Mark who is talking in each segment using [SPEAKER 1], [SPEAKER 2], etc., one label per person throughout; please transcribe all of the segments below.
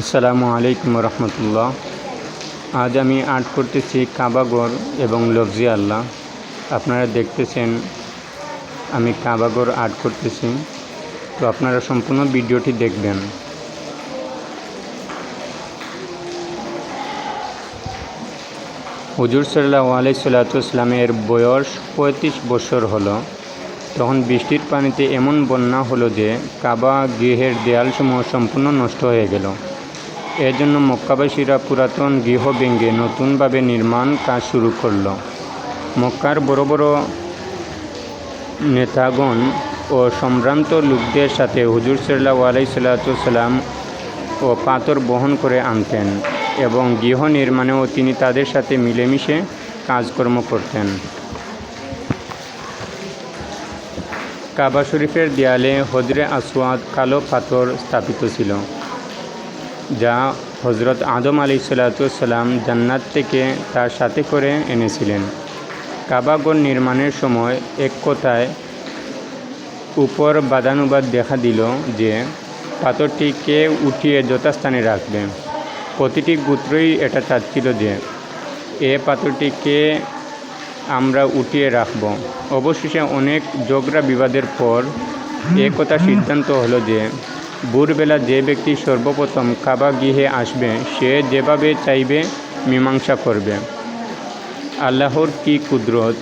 [SPEAKER 1] আসসালামু আলাইকুম রহমতুল্লাহ। আজ আমি আর্ট করতেছি কাবাগর এবং লফজি আল্লাহ। আপনারা দেখতেছেন আমি কাবাগর আর্ট করতেছি। তো আপনারা সম্পূর্ণ ভিডিওটি দেখবেন। হুজুর সাল্লাহ আলাই সাল্লাতামের বয়স পঁয়ত্রিশ বছর হলো। তখন বৃষ্টির পানিতে এমন বন্যা হলো যে কাবা গৃহের দেয়ালসমূহ সম্পূর্ণ নষ্ট হয়ে গেল। এর জন্য মক্কাবাসীরা পুরাতন গৃহ ভেঙে নতুনভাবে নির্মাণ কাজ শুরু করল। মক্কার বড় বড় নেতাগণ ও সম্ভ্রান্ত লোকদের সাথে হুজুর সাল্লাহ আলাই সাল্লাতাম ও পাথর বহন করে আনতেন এবং গৃহ নির্মাণেও তিনি তাদের সাথে মিলেমিশে কাজকর্ম করতেন। কাবা শরীফের দেয়ালে হজরে আসওয়াদ কালো পাথর স্থাপিত ছিল। যা হজরত আদম আলি সাল্লাতাম জান্নাত থেকে তার সাথে করে এনেছিলেন। কাবাগর নির্মাণের সময় এক কথায় উপর বাদানুবাদ দেখা দিল যে পাথরটিকে উঠিয়ে যথাস্থানে রাখবে। প্রতিটি গোত্রই এটা চাচ্ছিল যে এ পাথরটিকে আমরা উঠিয়ে রাখব। অবশেষে অনেক ঝগড়া বিবাদের পর এ কথা সিদ্ধান্ত হলো যে ভোরবেলা যে ব্যক্তি সর্বপ্রথম কাবা গৃহে আসবে, সে যেভাবে চাইবে, মীমাংসা করবে। আল্লাহর কি কুদরত?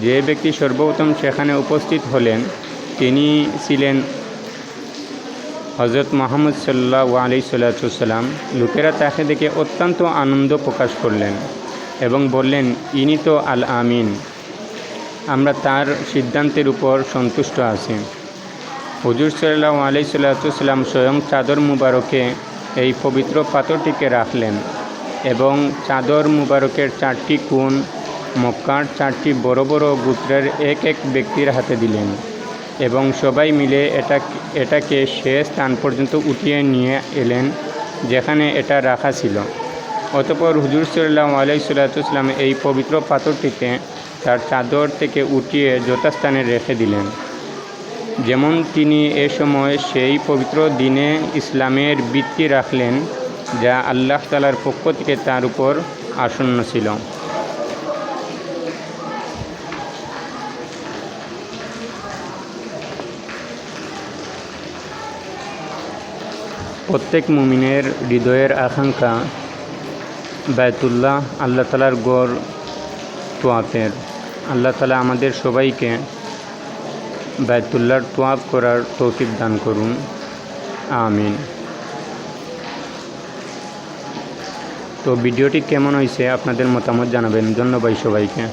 [SPEAKER 1] যে ব্যক্তি সর্বপ্রথম সেখানে উপস্থিত হলেন, তিনি ছিলেন হজরত মোহাম্মদ সাল্লাহ আলি সাল্লাতাম লোকেরা তাকে দেখে অত্যন্ত আনন্দ প্রকাশ করলেন এবং বললেন, ইনি তো আল আমিন আমরা তার সিদ্ধান্তের উপর সন্তুষ্ট আছি। হুজুর সাল্লাহ আলি সাল্লাতাম স্বয়ং চাদর মুবারকে এই পবিত্র পাথরটিকে রাখলেন এবং চাদর মুবারকের চারটি কোণ, মক্কার চারটি বড় বড় গোত্রের এক এক ব্যক্তির হাতে দিলেন এবং সবাই মিলে এটা, এটাকে সে স্থান পর্যন্ত উঠিয়ে নিয়ে এলেন যেখানে এটা রাখা ছিল। অতপর হুজুর সাল্লাহ আলাইসাল্লাম এই পবিত্র পাথরটিকে তার চাদর থেকে উঠিয়ে যথাস্থানে রেখে দিলেন। যেমন তিনি এ সময় সেই পবিত্র দিনে ইসলামের বৃত্তি রাখলেন, যা আল্লাহ তালার পক্ষ থেকে তার উপর আসন্ন ছিল। প্রত্যেক মুমিনের হৃদয়ের আকাঙ্ক্ষা বায়তুল্লাহ আল্লাহ তালার গড় তোয়াফের আল্লাহ তালা আমাদের সবাইকে বায়তুল্লাহর তোয়াফ করার তৌফিক দান করুন। আমিন। তো ভিডিওটি কেমন হয়েছে আপনাদের মতামত জানাবেন। ধন্যবাদ সবাইকে।